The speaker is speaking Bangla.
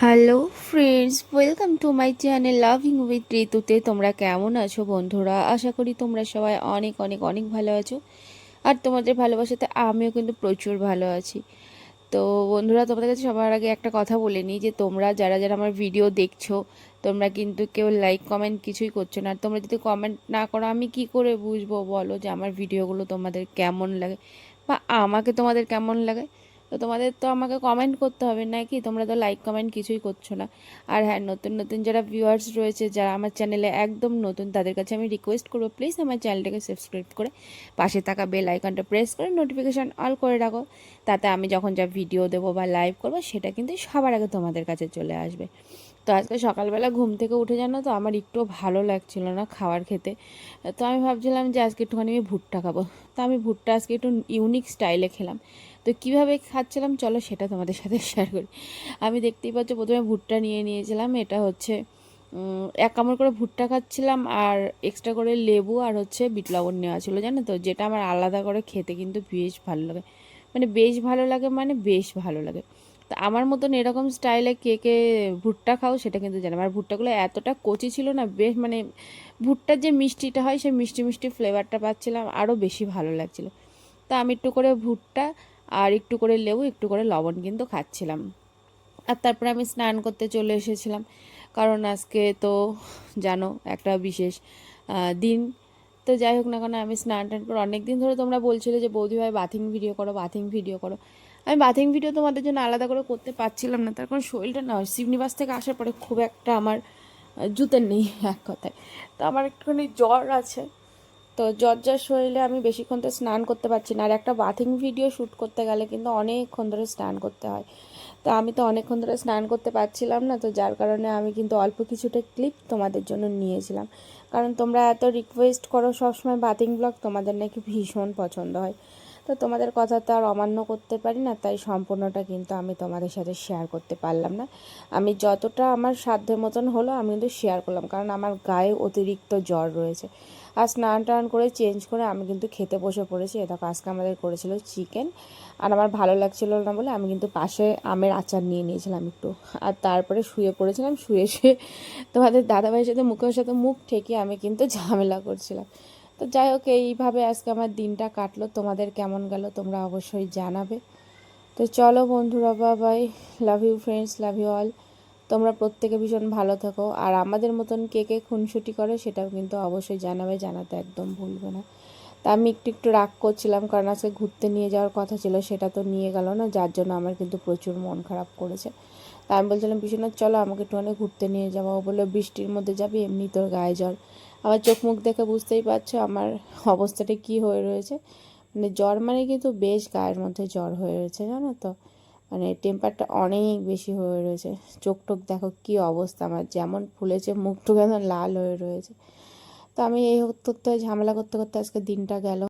Hello friends, welcome to my channel loving with ঋতুতে। তোমরা কেমন আছো বন্ধুরা? আশা করি তোমরা সবাই অনেক অনেক অনেক ভালো আছো। আর তোমাদের ভালোবাসাতে আমিও কিন্তু প্রচুর ভালো আছি। তো বন্ধুরা, তোমাদের কাছে সবার আগে একটা কথা বলে নিই যে, তোমরা যারা যারা আমার ভিডিও দেখছ, তোমরা কিন্তু কেউ লাইক, কমেন্ট কিছুই করছ না। আর তোমরা যদি কমেন্ট না করো, আমি কি করে বুঝব বলো যে, আমার ভিডিওগুলো তোমাদের কেমন লাগে? বা আমাকে তোমাদের কেমন লাগে? তো তোমাদের তো আমাকে কমেন্ট করতে হবে নাকি? তোমরা তো লাইক কমেন্ট কিছুই করছ না। আর হ্যাঁ নতুন নতুন যারা ভিউয়ার্স রয়েছে, যারা আমার চ্যানেলে একদম নতুন, তাদের কাছে আমি রিকোয়েস্ট করব প্লিজ আমার চ্যানেলটাকে সাবস্ক্রাইব করে পাশে থাকা বেল আইকনটা প্রেস করে নোটিফিকেশান অল করে রাখো। তাতে আমি যখন যা ভিডিও দেবো বা লাইভ করব, সেটা কিন্তু সবার আগে তোমাদের কাছে চলে আসবে। তো আজকে সকালবেলা ঘুম থেকে উঠে জানো তো আমার একটু ভালো লাগছিল না খাবার খেতে। তো আমি ভাবছিলাম যে আজকে একটুখানি আমি ভুট্টা খাব। তো আমি ভুট্টা আজকে একটু ইউনিক স্টাইলে খেলাম। তো কীভাবে খাচ্ছিলাম চলো সেটা তোমাদের সাথে শেয়ার করি। আমি দেখতেই পাচ্ছ প্রথমে ভুট্টা নিয়ে নিয়েছিলাম, এটা হচ্ছে এক কামড় করে ভুট্টা খাচ্ছিলাম আর এক্সট্রা করে লেবু আর হচ্ছে বিট লবণ নেওয়া ছিল জানো তো, যেটা আমার আলাদা করে খেতে কিন্তু বেশ ভালো লাগে। মানে বেশ ভালো লাগে মানে বেশ ভালো লাগে। তো আমার মতন এরকম স্টাইলে কে কে ভুট্টা খাও সেটা কিন্তু জানো আর ভুট্টাগুলো এতটা কচি ছিল না, বেশ মানে ভুট্টার যে মিষ্টিটা হয় সেই মিষ্টি মিষ্টি ফ্লেভারটা পাচ্ছিলাম আরও বেশি ভালো লাগছিল। তা আমি একটু করে ভুট্টা আর একটু করে লেবু, একটু করে লবণ কিন্তু খাচ্ছিলাম। আর তারপরে আমি স্নান করতে চলে এসেছিলাম, কারণ আজকে তো জানো একটা বিশেষ দিন। তো যাই হোক না কেন, আমি স্নান টান করে অনেক দিন ধরে তোমরা বলছিলে যে বৌদি ভাই বাথিং ভিডিও করো বাথিং ভিডিও করো। আমি বাথিং ভিডিও তোমাদের জন্য আলাদা করে করতে পারছিলাম না, তার কারণ শরীরটা না শিবনিবাস থেকে আসার পরে খুব একটা আমার জুতের নেই এক কথায়। তো আমার একটুখানি জ্বর আছে, তো জ্বর জ্বর শরীরে আমি বেশিক্ষণ তো স্নান করতে পারছি না। আর একটা বাথিং ভিডিও শ্যুট করতে গেলে কিন্তু অনেকক্ষণ ধরে স্নান করতে হয়। তো আমি তো অনেকক্ষণ ধরে স্নান করতে পারছিলাম না, তো যার কারণে আমি কিন্তু অল্প কিছুটা ক্লিপ তোমাদের জন্য নিয়েছিলাম। কারণ তোমরা এত রিকোয়েস্ট করো সবসময় বাথিং ব্লগ তোমাদের নাকি ভীষণ পছন্দ হয়। তো তোমাদের কথা তো আর অমান্য করতে পারি না, তাই সম্পূর্ণটা কিন্তু আমি তোমাদের সাথে শেয়ার করতে পারলাম না। আমি যতটা আমার সাধ্যের মতন হলো, আমি কিন্তু শেয়ার করলাম, কারণ আমার গায়ে অতিরিক্ত জ্বর রয়েছে। আর স্নান টান করে চেঞ্জ করে আমি কিন্তু খেতে বসে পড়েছি। এটা আজকে আমাদের করেছিল চিকেন আর আমার ভালো লাগছিল না বলে আমি কিন্তু পাশে আমের আচার নিয়ে নিয়েছিলাম একটু। আর তারপরে শুয়ে পড়েছিলাম, শুয়ে শুয়ে তোমাদের দাদাভাইয়ের সাথে, মুখের সাথে মুখ ঠেকে আমি কিন্তু ঝামেলা করছিলাম। তো যাই হোক, এইভাবে আজকে আমার দিনটা কাটলো। তোমাদের কেমন গেল তোমরা অবশ্যই জানাবে। তো চলো বন্ধুরা বাবাই love you friends love you all তোমরা প্রত্যেকে ভীষণ ভালো থাকো। আর আমাদের মতন কে কে খুনসুটি করে সেটাও কিন্তু অবশ্যই জানাবে, জানাতে একদম ভুলবে না। তা আমি একটু একটু রাগ করছিলাম, কারণ আজকে ঘুরতে নিয়ে যাওয়ার কথা ছিল, সেটা তো নিয়ে গেল না, যার জন্য আমার কিন্তু প্রচুর মন খারাপ করেছে। তা আমি বলছিলাম বিশ্বনাথ চলো আমাকে একটুখানি ঘুরতে নিয়ে যাব। বলল, বৃষ্টির মধ্যে যাবি এমনি তোর গায়ে জল। আমার চোখ মুখ দেখে বুঝতেই পারছ আমার অবস্থাটা কি হয়ে রয়েছে। মানে জ্বর মানে কিন্তু বেশ গায়ের মধ্যে জ্বর হয়ে রয়েছে, জানো তো? মানে টেম্পারটা অনেক বেশি হয়ে রয়েছে। চোখ টোক দেখো কী অবস্থা, আমার যেমন ফুলেছে মুখ টুক লাল হয়ে রয়েছে। তো আমি এই করতে ঝামেলা করতে করতে আজকে দিনটা গেল।